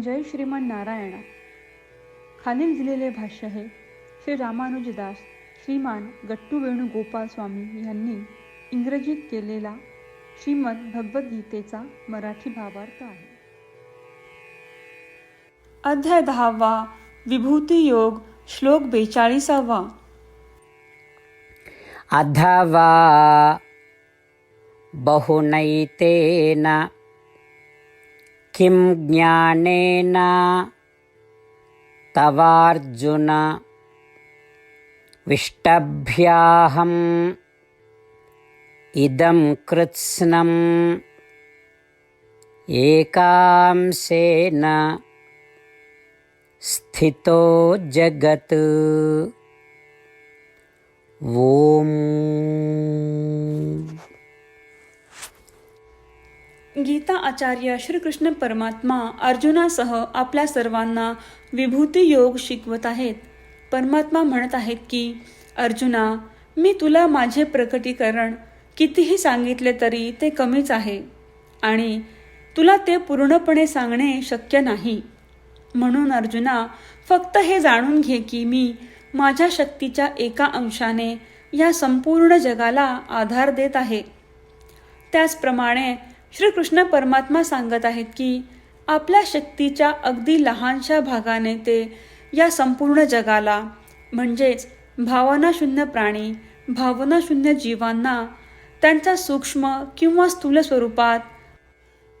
जय श्रीमन नारायणा. खालील दिलेले भाष्य हे श्री रामानुजदास श्रीमान गट्टू वेणुगोपाल स्वामी यांनी इंग्रजीत केलेला श्रीमद भगवद्गीतेचा मराठी भावार्थ आहे. अध्याय दहावा विभूती योग श्लोक बेचाळीसावा. अथवा बहुनैतेन किं ज्ञानेन? तवार्जुन। विष्टभ्याहम्। इदं कृत्स्नम् एकांशेन। स्थितो जगत्। वो गीता आचार्य श्रीकृष्ण परमात्मा अर्जुनासह आपल्या सर्वांना विभूती योग शिकवत आहेत. परमात्मा म्हणत आहेत की अर्जुना मी तुला माझे प्रकटीकरण कितीही सांगितले तरी ते कमीच आहे आणि तुला ते पूर्णपणे सांगणे शक्य नाही. म्हणून अर्जुना फक्त हे जाणून घे की मी माझ्या शक्तीच्या एका अंशाने या संपूर्ण जगाला आधार देत आहे. त्याचप्रमाणे श्रीकृष्ण परमात्मा सांगत आहेत की आपल्या शक्तीच्या अगदी लहानशा भागाने ते या संपूर्ण जगाला म्हणजेच भावनाशून्य प्राणी भावनाशून्य जीवांना त्यांच्या सूक्ष्म किंवा स्थूल स्वरूपात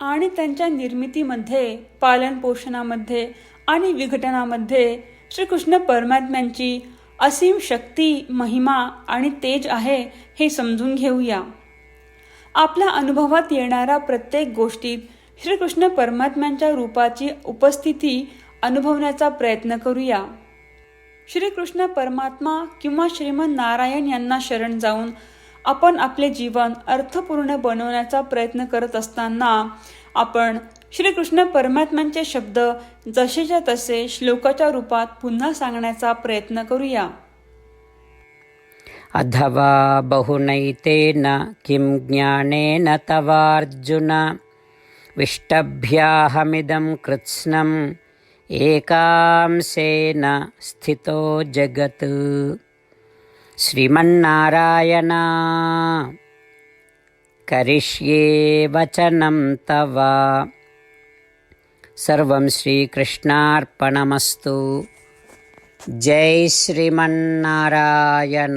आणि त्यांच्या निर्मितीमध्ये पालनपोषणामध्ये आणि विघटनामध्ये श्रीकृष्ण परमात्म्यांची असीम शक्ती महिमा आणि तेज आहे हे समजून घेऊया. आपल्या अनुभवात येणाऱ्या प्रत्येक गोष्टीत श्रीकृष्ण परमात्म्यांच्या रूपाची उपस्थिती अनुभवण्याचा प्रयत्न करूया. श्रीकृष्ण परमात्मा किंवा श्रीमन नारायण यांना शरण जाऊन आपण आपले जीवन अर्थपूर्ण बनवण्याचा प्रयत्न करत असताना आपण श्रीकृष्ण परमात्म्यांचे शब्द जसेच्या तसे श्लोकाच्या रूपात पुन्हा सांगण्याचा प्रयत्न करूया. अथवा बहुनैतेन किं ज्ञानेन तवार्जुन विष्टभ्याहमिदं कृत्स्नम् एकांशेन स्थितो जगत् श्रीमन्नारायण करिष्ये वचनं तव सर्वं श्रीकृष्णार्पणमस्तु जय श्रीमन्नारायण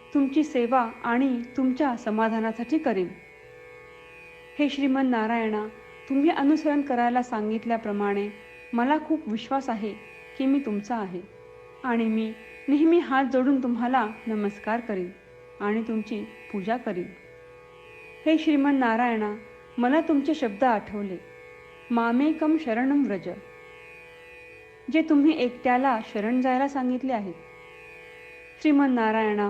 तुमची सेवा आणि तुमच्या समाधानासाठी करीन. हे श्रीमन नारायणा तुम्ही अनुसरण करायला सांगितल्याप्रमाणे मला खूप विश्वास आहे की मी तुमचा आहे आणि मी नेहमी हात जोडून तुम्हाला नमस्कार करीन आणि तुमची पूजा करीन. हे श्रीमन नारायणा मला तुमचे शब्द आठवले. मामेकम शरणम व्रज. जे तुम्ही एकट्याला शरण जायला सांगितले आहे श्रीमन नारायणा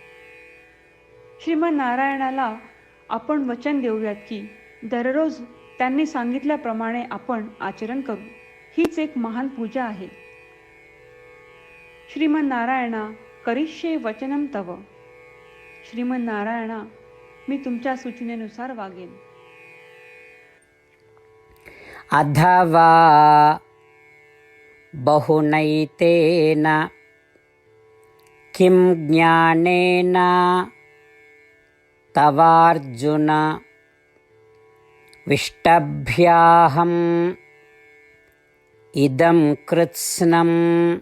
श्रीमनारायणाला आपण वचन देऊयात की दररोज त्यांनी सांगितल्याप्रमाणे आपण आचरण करू. हीच एक महान पूजा आहे. श्रीमदनारायणा करिष्ये वचनम तव. श्रीमन नारायणा मी तुमच्या सूचनेनुसार वागेन. अथवा बहुनैतेन किं ज्ञानेन तवार्जुन विष्टभ्याहम्। इदं कृत्स्नम्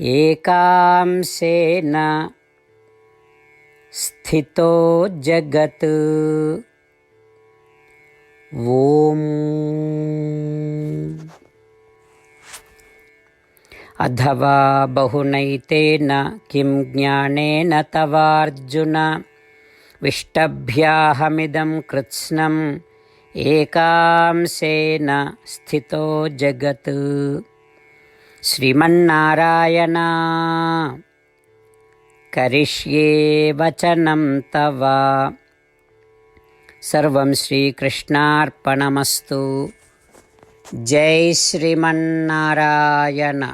एकांसेन स्थितो जगत्। ॐ अथवा बहुनैतेन किं ज्ञानेन तवार्जुन। विष्टभ्याहमिदं कृत्स्नम् एकांशेन स्थितो जगत्। श्रीमन्नारायण करिष्ये वचनं तव। सर्वं श्रीकृष्णार्पणमस्तु। जय श्रीमन्नारायण।